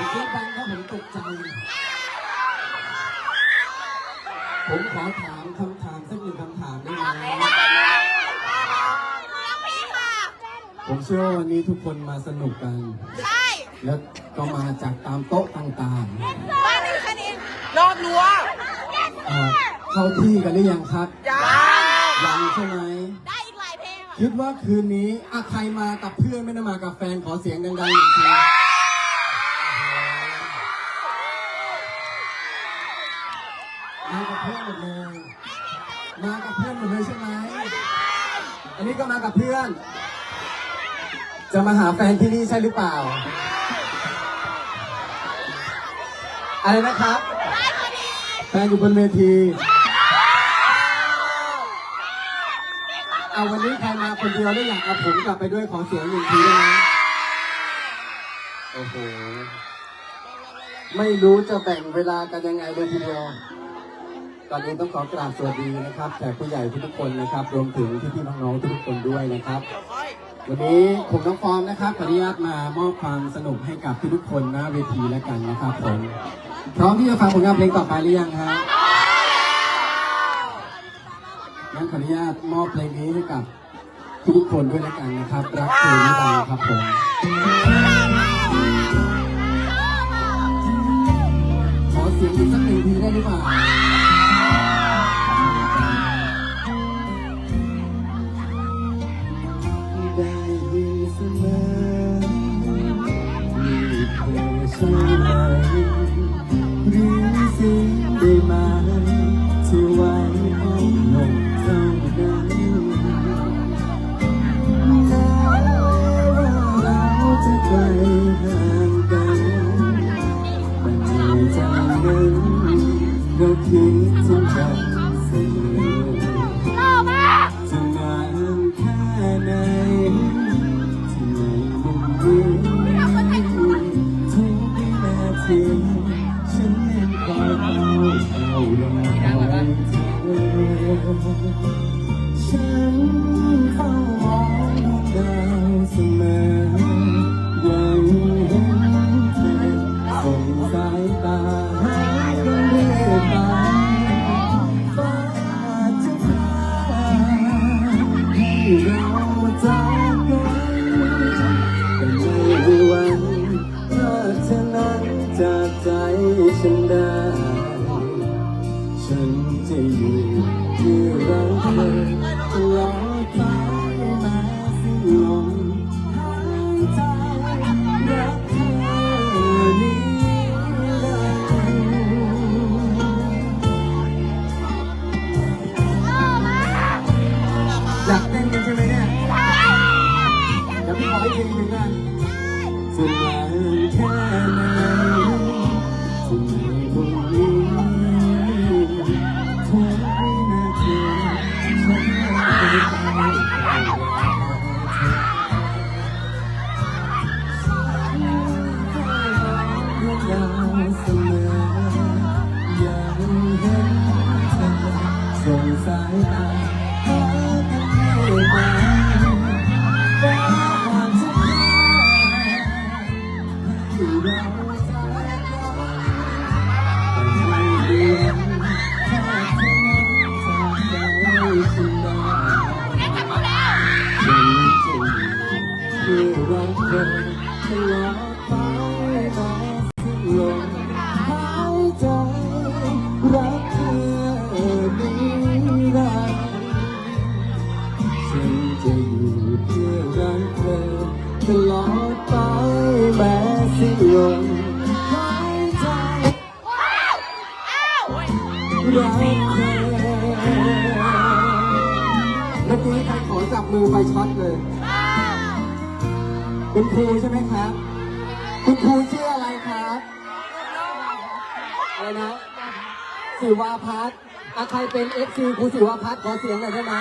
ผมคิดดังครับผมตกใจ ผมขอถามคำถามสักหนึ่งคำถามได้ไหมพี่ค่ะผมเชื่อว่าวันนี้ทุกคนมาสนุกกันใช่แล้วก็มาจากตามโต๊ะต่างบ้านนี้แค่นี้รอบรั้วๆเอ่อเข้าที่กันหรือยังครับยังยังใช่ไหม ได้อีกหลายเพลงอะ คิดว่าคืนนี้อะใครมากับเพื่อนไม่ได้มากับแฟนขอเสียงดังๆหนึ่งที มากับเพื่อนหมดเลย มากับเพื่อนหมดเลยใช่ไหม อันนี้ก็มากับเพื่อน จะมาหาแฟนที่นี่ใช่หรือเปล่า อะไรนะครับ แฟนอยู่บนเวที เอาวันนี้ใครมาคนเดียวแล้อยากเอาผมกลับไปด้วยขอเสียงหนึ่งทีได้ไหมโอ้โห ไม่รู้จะแบ่งเวลากันยังไงเลยทีเดียว ก่อนอื่นต้องขอกราบสวัสดีนะครับแขกผู้ใหญ่ทุกๆคนนะครับ รวมถึงพี่ๆน้องๆทุกคนด้วยนะครับ วันนี้ผมน้องฟอมนะครับขออนุญาตมามอบความสนุกให้กับทุกๆคนหน้าเวทีแล้วกันนะครับผมพร้อมที่จะฟังผลงานเพลงต่อไปหรือยังฮะงั้นขออนุญาตมอบเพลงนี้ให้กับทุกคนด้วยแล้วกันนะครับ รักเธอนิรันดร์ครับผมขอเสียงอีกสักหนึ่งทีได้หรือเปล่า 在 อยเธอฉันเฝ้า ขอให้เพลงหนึ่งกันจะนานแค่ไหน เพื่อรักเธอตลอดไปแม้สิ้นลมหายใจ รักเธอนิรันดร์ฉันจะอยู่เพื่อรักเธอตลอดไปแม้สิ้นลมหายใจ รักเธอเมื่อกี้ใครขอจับมือไฟช็อตเลย คุณครูใช่ไหมครับ คุณครูชื่ออะไรครับอะไรนะสิวาพัฒน์อะใครเป็นเอฟซีครูสิวาพัฒน์ขอเสียงหน่อยได้ไหม